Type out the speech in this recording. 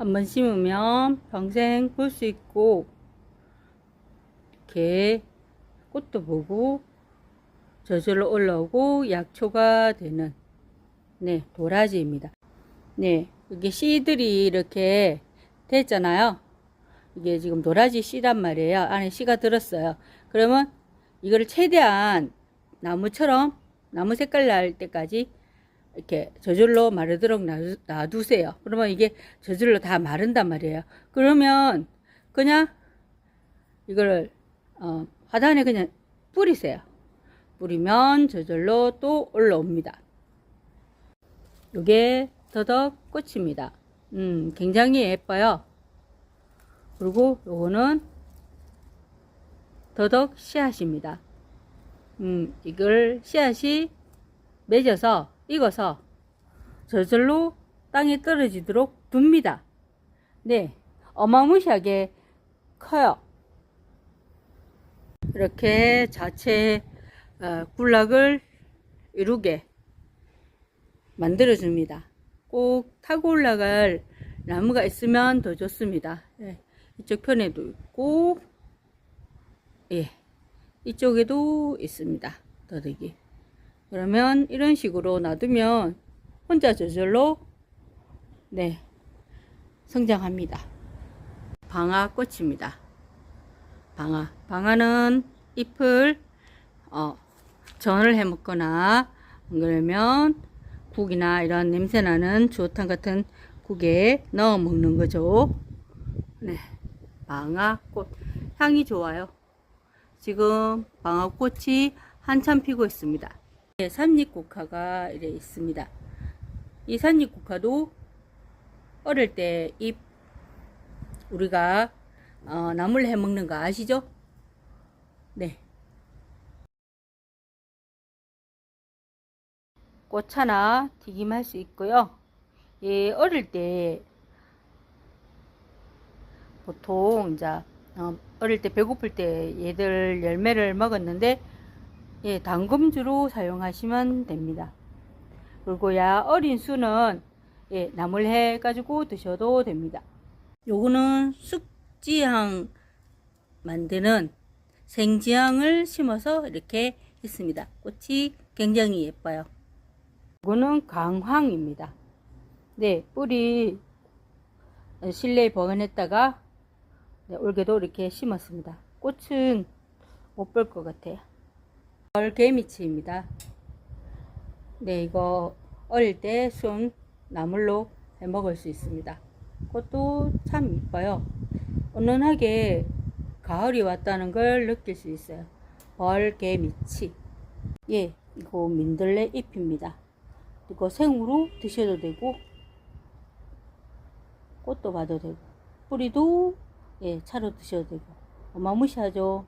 한번 심으면 평생 볼 수 있고 이렇게 꽃도 보고 저절로 올라오고 약초가 되는 네 도라지입니다. 네 이게 씨들이 이렇게 됐잖아요. 이게 지금 도라지 씨란 말이에요. 안에 씨가 들었어요. 그러면 이거를 최대한 나무처럼 나무 색깔 날 때까지 이렇게 저절로 마르도록 놔두- 놔두세요. 그러면 이게 저절로 다 마른단 말이에요. 그러면 그냥 이거를 어, 화단에 그냥 뿌리세요. 뿌리면 저절로 또 올라옵니다. 요게 더덕 꽃입니다. 음, 굉장히 예뻐요. 그리고 요거는 더덕 씨앗입니다. 음, 이걸 씨앗이 맺어서 익어서 저절로 땅에 떨어지도록 둡니다. 네, 어마무시하게 커요. 이렇게 자체 어, 군락을 이루게 만들어 줍니다. 꼭 타고 올라갈 나무가 있으면 더 좋습니다. 예, 이쪽 편에도 있고, 예, 이쪽에도 있습니다. 더덕이. 그러면 이런 식으로 놔두면 혼자 저절로 네 성장합니다. 방아꽃입니다. 방아. 방아는 잎을 어, 전을 해 먹거나 안 그러면 국이나 이런 냄새나는 주어탕 같은 국에 넣어 먹는 거죠. 네. 방아꽃. 향이 좋아요. 지금 방아꽃이 한참 피고 있습니다. 네, 산잎국화가 이래 있습니다. 이 산잎국화도 어릴 때 잎 우리가 어, 나물 해 먹는 거 아시죠? 네. 꽃 하나 튀김할 수 있고요. 예, 어릴 때 보통 이제 어, 어릴 때 배고플 때 얘들 열매를 먹었는데 예, 당금주로 사용하시면 됩니다. 그리고 야 어린 수는 예, 나물 해 가지고 드셔도 됩니다. 요거는 쑥지향 만드는 생지향을 심어서 이렇게 있습니다. 꽃이 굉장히 예뻐요. 이거는 강황입니다. 네, 뿌리 실내에 보관했다가 네, 올게도 이렇게 심었습니다. 꽃은 못 볼 것 같아요. 벌개미치입니다. 네, 이거 어릴 때 순 나물로 해 먹을 수 있습니다. 꽃도 참 이뻐요. 은은하게 가을이 왔다는 걸 느낄 수 있어요. 벌개미치. 예, 이거 민들레 잎입니다. 이거 생으로 드셔도 되고, 꽃도 봐도 되고, 뿌리도 예, 차로 드셔도 되고, 어마무시하죠.